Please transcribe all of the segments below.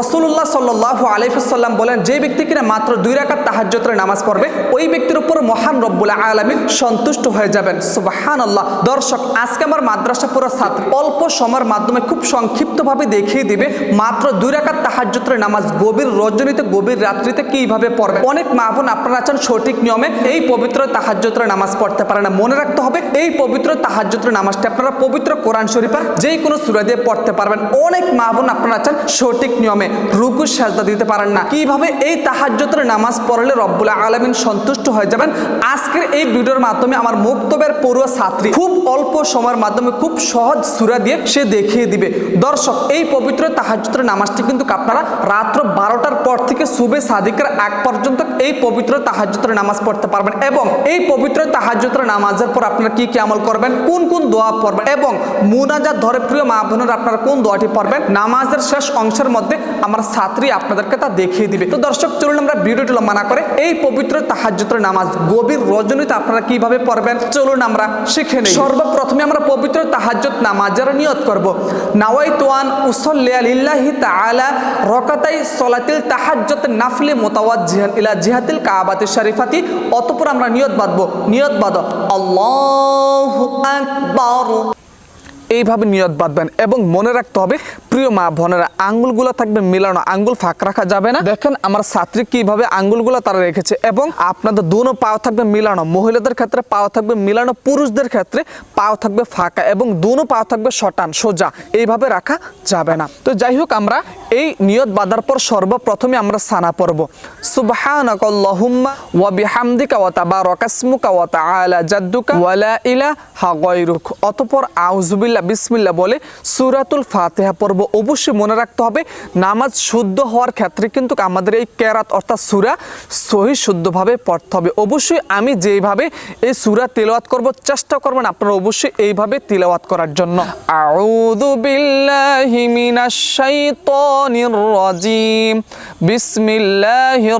রসুল্লাহ সাল্লাহ আলিফুসাল্লাম বলেন, যে ব্যক্তি কিনা মাত্র দুই রাকাত তাহাজ্জতের নামাজ পড়বে, ওই ব্যক্তির উপর মহান রব্বুল আলমিন সন্তুষ্ট হয়ে যাবেন। সুবাহান আল্লাহ দর্শক, আজকে আমার মাদ্রাসা পুরো ছাত্র অল্প সময়ের মাধ্যমে খুব সংক্ষিপ্তভাবে দেখিয়ে দিবে মাত্র দুই রাকাত তাহাজ্জতের নামাজ গভীর রজনীতে, গভীর রাত্রিতে কীভাবে পড়বে। অনেক মা বোন আপনারা আছেন সঠিক নিয়মে এই পবিত্র তাহাজ্জতের নামাজ পড়তে পারে না। মনে রাখতে হবে, এই পবিত্র তাহাজ্জতের নামাজটি আপনারা পবিত্র কোরআন শরীফা যে কোনো সুরা দিয়ে পড়তে পারবেন। অনেক মা বোন আপনারা আছেন সঠিক নিয়মে। রুকু সাজদা দিতে পারেন না। কীভাবে এই তাহাজ্জতের নামাজ পড়লে রব্বুল আলমিন সন্তুষ্ট হয়ে যাবেন? আজকের এই ভিডিওর মাধ্যমে আমার মুক্তবের পড়ুয়া ছাত্রী খুব অল্প সময়ের মাধ্যমে খুব সহজ সুরা দিয়ে সে দেখিয়ে দিবে। দর্শক, এই পবিত্র তাহাজ্জতের নামাজটি কিন্তু আপনারা রাত্র বারোটার পর থেকে সুবে সাদিকের আগ পর্যন্ত এই পবিত্র তাহাজ্জতের নামাজ পড়তে পারবেন এবং এই পবিত্র তাহাজ্জতের নামাজের পর আপনারা কি কি আমল করবেন? কোন কোন দোয়া পড়বেন? এবং মুনাজাত ধরে প্রিয় মা বোনের, আপনারা কোন দোয়াটি পড়বেন? নামাজের শেষ অংশের মধ্যে আমার ছাত্রী আপনাদেরকে তা দেখিয়ে দিবে। তো দর্শক, চলুন আমরা ভিডিওটি লম্বা করে এই পবিত্র তাহাজ্জতের নামাজ, গভীর রজনীতে আপনারা কীভাবে পড়বেন, চলুন আমরা শিখে নেই। সর্বপ্রথমে আমরা পবিত্র তাহাজ্জত নামাজের নিয়ত করব। নাওয়াই তোয়ান উসল্লি আলিল্লাহি তাআলা রকাতাই সলাতিল তাহাজ্জত নাফলি মোতাওয়াজ্জিহান ইলা জিহাতিল কাবাতি শরীফাতি। অতঃপর আমরা নিয়ত বাঁধবো। নিয়ত বাঁধ, আল্লাহু আকবার। এইভাবে নিয়ত বাঁধবেন এবং মনে রাখতে হবে, প্রিয় মা বোনেরা, আঙ্গুলগুলো থাকবে মিলানো, আঙ্গুল ফাঁক রাখা যাবে না। দেখেন আমার ছাত্রী কীভাবে আঙ্গুলগুলো তারা রেখেছে এবং আপনাদের দুনো পাও থাকবে মিলানো, মহিলাদের ক্ষেত্রে পাও থাকবে মিলানো, পুরুষদের ক্ষেত্রে পাও থাকবে ফাঁকা এবং দুনো পাও থাকবে শটান, সোজা, এইভাবে রাখা যাবে না। তো যাই হোক, আমরা এই নিয়ত বাঁধার পর সর্বপ্রথমে আমরা সানা পড়ব। সুবহানাকাল্লাহুম্মা ওয়া বিহামদিকা ওয়া তাবারাকাসমুকা ওয়া তাআলা জাদ্দুকা ওয়া লা ইলাহা গায়রুক। অতঃপর বিসমিল্লাহ বলে সূরাতুল ফাতিহা অবশ্যই মনে রাখতে হবে, নামাজ শুদ্ধ হওয়ার ক্ষেত্রে কিন্তু আমাদের এই কেরাত অর্থাৎ সূরা সহি শুদ্ধভাবে পড়তে হবে। অবশ্যই আমি যেইভাবে এই সূরা তেলাওয়াত করব, চেষ্টা করবেন আপনারা অবশ্যই এইভাবে তিলাওয়াত করার জন্য। আউযু বিল্লাহি মিনাশ শাইতানির রাজিম। বিসমিল্লাহির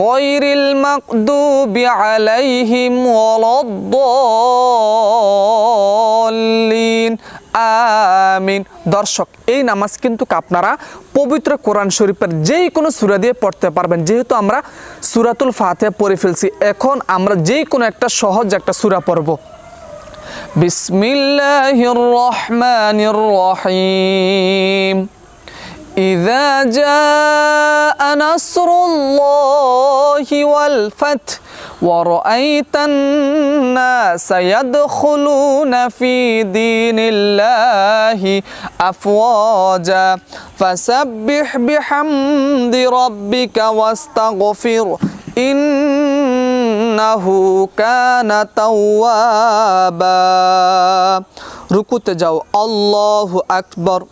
غير المغضوب عليهم ولا الضالين আমিন দর্শক এই নামাজ কিন্তু আপনারা পবিত্র কোরআন শরীফের যেই কোনো সুরা দিয়ে পড়তে পারবেন যেহেতু আমরা সুরাতুল ফাতিহা পড়ে ফেলছি এখন আমরা যেই কোনো একটা সহজ একটা সুরা পড়ব বিসমিল্লাহির রহমানির রহিম إذا جاء نصر الله والفتح ورأيت الناس يدخلون في دين الله أفواجا فسبح بحمد ربك واستغفر إنه كان توابا. ركوت جو الله أكبر.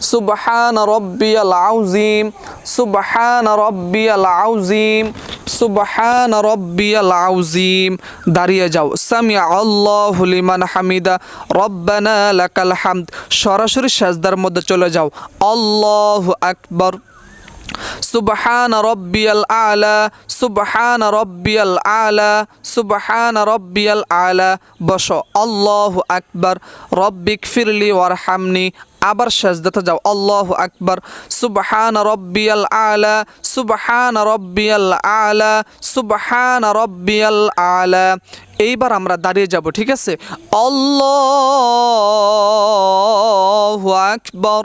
সুবহান রব্বিয়াল আউজিম, সুবহান রব্বিয়াল আউজিম, সুবহান রব্বিয়াল আউজিম। দাঁড়িয়ে যাও। সামিয়া আল্লাহু লিমান হামিদা। রব্বানা লাকাল হামদ। সরাসরি সাজদার মধ্যে চলে যাও। আল্লাহু আকবার। সুবহান রব্বিয়াল আলা। সুবহান রব্বিয়াল আলা। সুবহান রব্বিয়াল আলা। বস। আল্লাহু আকবার। রব্বিক ফিরলি ওয়ারহামনি। আবার সাজদাতে যাও। আল্লাহ আকবর। সুবহান রব্বিয়াল আলা, সুবহান রব্বিয়াল আলা, সুবহান রব্বিয়াল আলা। এইবার আমরা দাঁড়িয়ে যাব, ঠিক আছে? আল্লাহু আকবার।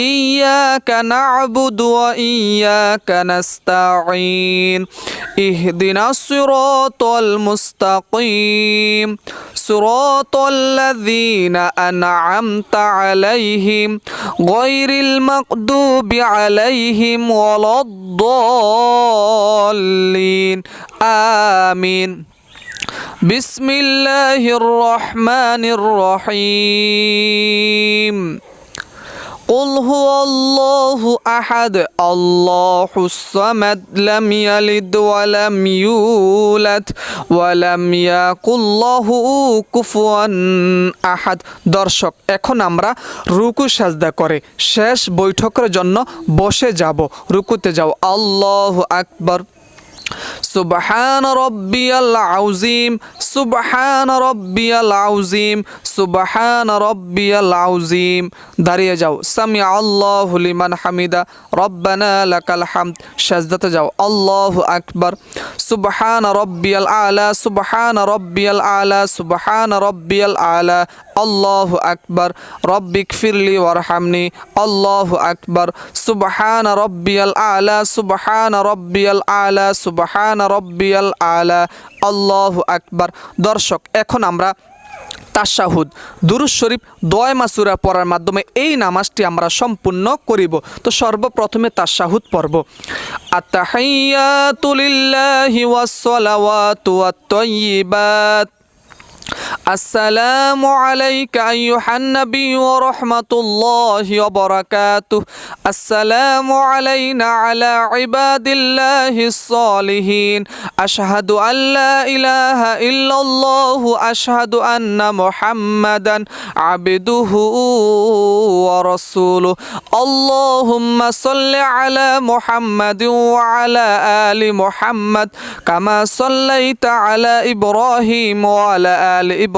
إياك نعبد وإياك نستعين. اهدنا الصراط المستقيم. صراط الذين أنعمت عليهم غير المغضوب عليهم ولا الضالين. آمين. بسم الله الرحمن الرحيم. قل هو الله أحد الله الصمد لم يلد ولم يولد ولم يكن له কুফুয়ান আহাদ দর্শক এখন আমরা রুকু সাজদা করে শেষ বৈঠকের জন্য বসে যাব রুকুতে যাও আল্লাহ আকবর سبحان ربي العظيم সুবহান রব্বিয়াল আউজিম, সুবহান রব্বিয়াল আউজিম। দাঁড়িয়ে যাও। সামি আল্লাহ লিমান হামিদা, রব্বানা লাকাল হামদ। সাজদাতে যাও। আল্লাহ আকবার। সুবহান রব্বিয়াল আলা, সুবহান রব্বিয়াল আলা, সুবহান রব্বিয়াল আলা। আল্লাহু আকবার রব্বিক ফিরলি ওয়ারহামনি, আল্লাহু আকবার, সুবহান রব্বিয়াল আলা, সুবহান রব্বিয়াল আলা, সুবহান রব্বিয়াল আলা, আল্লাহু আকবার। দর্শক, এখন আমরা তাশাহুদ দুরুজ শরীফ দয় মাসুরা পড়ার মাধ্যমে এই নামাজটি আমরা সম্পূর্ণ করিব। তো সর্বপ্রথমে তাশাহুদ পড়ব। ওয়াস সালাওয়াতু ওয়াত তাইয়্যিবাত السلام عليك أيها النبي ورحمة الله وبركاته. السلام علينا على عباد الله الصالحين. أشهد أن لا إله إلا الله أشهد أن محمدا عبده ورسوله. اللهم صل على محمد وعلى آل محمد كما صليت على إبراهيم وعلى آل